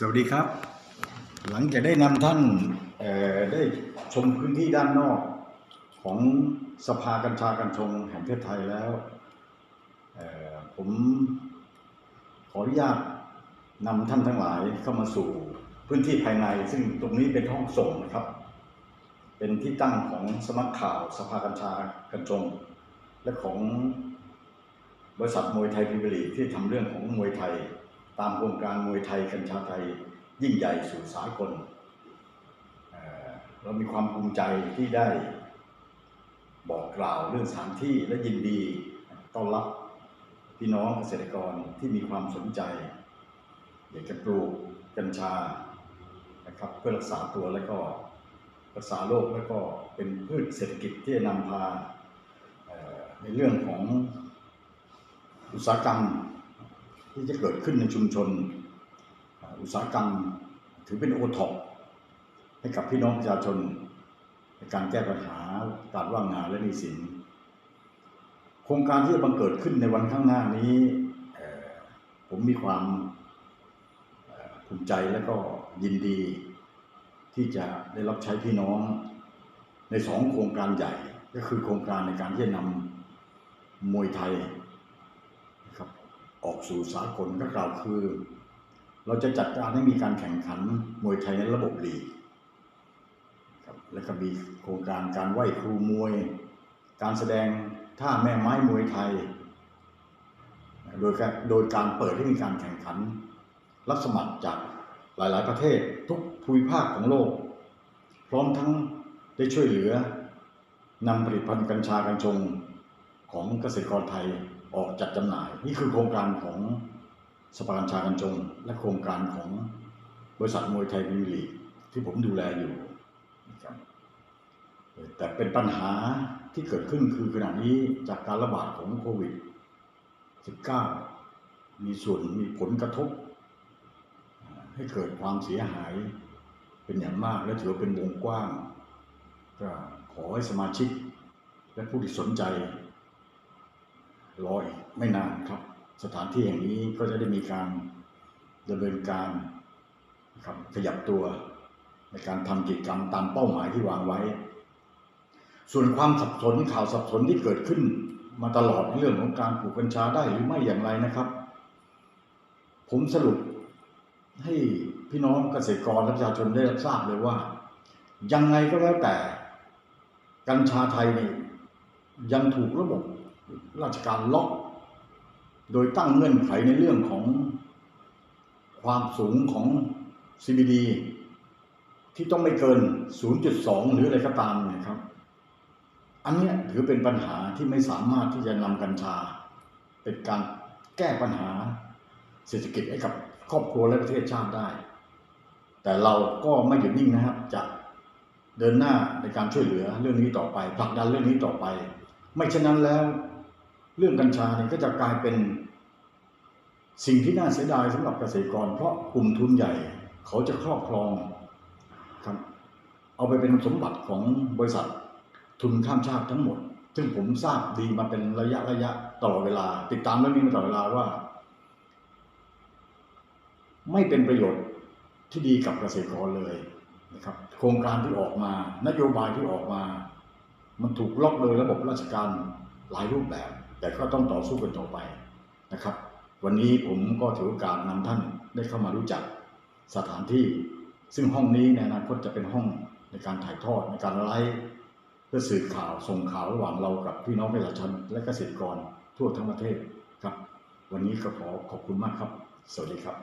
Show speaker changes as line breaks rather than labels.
สวัสดีครับ หลังจากได้นำท่านได้ชมพื้นที่ด้านนอกของสภากัญชากัญชงแห่งประเทศไทยแล้ว ผมขออนุญาตนำท่านทั้งหลายเข้ามาสู่พื้นที่ภายใน ซึ่งตรงนี้เป็นห้องส่งนะครับ เป็นที่ตั้งของสำนักข่าวสภากัญชากัญชง และของบริษัทมวยไทยพิบลีที่ทำเรื่องของมวยไทย ตามโครงการมวยไทยกัญชาไทยยิ่งใหญ่สู่สากลเรามีความภูมิใจที่ได้บอกกล่าวเรื่องสถานที่และยินดีต้อนรับพี่น้องเกษตรกรที่มีความสนใจ อยากจะปลูกกัญชานะครับเพื่อรักษาตัวและก็รักษาโรคแล้วก็เป็นพืชเศรษฐกิจที่จะนำพาในเรื่องของอุตสาหกรรม ที่จะเกิดขึ้นในชุมชน อุตสาหกรรมถือเป็นโอท็อปให้กับพี่น้องประชาชน ในการแก้ปัญหาการว่างงานและหนี้สิน โครงการที่จะบังเกิดขึ้นในวันข้างหน้านี้ ผมมีความภูมิใจและก็ยินดี ที่จะได้รับใช้พี่น้องในสองโครงการใหญ่ ก็คือโครงการในการที่จะนำมวยไทย ออกสู่สากลก็กล่าวคือ เราจะจัดการให้มีการแข่งขันมวยไทยในระบบลีกครับและก็มีโครงการการไหว้ครูมวย การแสดงท่าแม่ไม้มวยไทย โดยการโดยการเปิดให้มีการแข่งขัน รับสมัครจากหลาย ๆ ประเทศทุกภูมิภาคของโลก พร้อมทั้งได้ช่วยเหลือนำผลิตภัณฑ์กัญชากัญชงของเกษตรกรไทย ออกจัดจำหน่าย นี่คือโครงการของสภากัญชากัญชง และโครงการของบริษัทมวยไทยพิร์ลีที่ผมดูแลอยู่นะครับแต่เป็นปัญหาที่เกิดขึ้นคือขณะนี้จากการระบาดของโควิด -19 มีส่วนมีผลกระทบ ให้เกิดความเสียหายเป็นอย่างมากและถือว่าเป็นวงกว้าง ก็ขอให้สมาชิกและผู้ที่สนใจ รออีกไม่นานครับ สถานที่แห่งนี้ก็จะได้มีการดำเนินการครับขยับตัวในการทำกิจกรรมตามเป้าหมายที่วางไว้ ส่วนความสับสนข่าวสับสนที่เกิดขึ้น มาตลอดเรื่องของการปลูกกัญชาได้หรือไม่อย่างไรนะครับ ผมสรุปให้พี่น้องเกษตรกรและประชาชนได้รับทราบเลยว่า ยังไงก็แล้วแต่ กัญชาไทยนี่ยังถูกระบบ ราชการล็อก โดยตั้งเงื่อนไขในเรื่องของความสูงของ CBD ที่ต้องไม่เกิน 0.2 หรืออะไรก็ตามเนะครับ อันเนี้ยถือเป็นปัญหาที่ไม่สามารถที่จะนำกัญชา เป็นการแก้ปัญหาเศรษฐกิจให้กับครอบครัวและประเทศชาติได้ แต่เราก็ไม่หยุดนิ่งนะครับจะเดินหน้าในการช่วยเหลือเรื่องนี้ต่อไปผลักดันเรื่องนี้ต่อไป ไม่เช่นนั้นแล้ว เรื่องกัญชาเนี่ยก็จะกลายเป็นสิ่งที่น่าเสียดายสำหรับเกษตรกร เพราะกลุ่มทุนใหญ่ เขาจะครอบครองครับเอาไปเป็นสมบัติของบริษัททุนข้ามชาติทั้งหมด ซึ่งผมทราบดีมาเป็นระยะระยะตลอดเวลา ติดตามเรื่องนี้มาตลอดเวลาว่า ไม่เป็นประโยชน์ที่ดีกับเกษตรกรเลยนะครับ โครงการที่ออกมา นโยบายที่ออกมา มันถูกล็อกโดยระบบราชการ หลายรูปแบบ แต่ก็ต้องต่อสู้กันต่อไปนะครับ วันนี้ผมก็ถือโอกาสนำท่านได้เข้ามารู้จักสถานที่ ซึ่งห้องนี้ในอนาคตจะเป็นห้องในการถ่ายทอดในการไลฟ์เพื่อสื่อข่าวส่งข่าวระหว่างเรากับพี่น้องประชาชนและเกษตรกรทั่วทั้งประเทศครับ วันนี้ก็ขอขอบคุณมากครับ สวัสดีครับ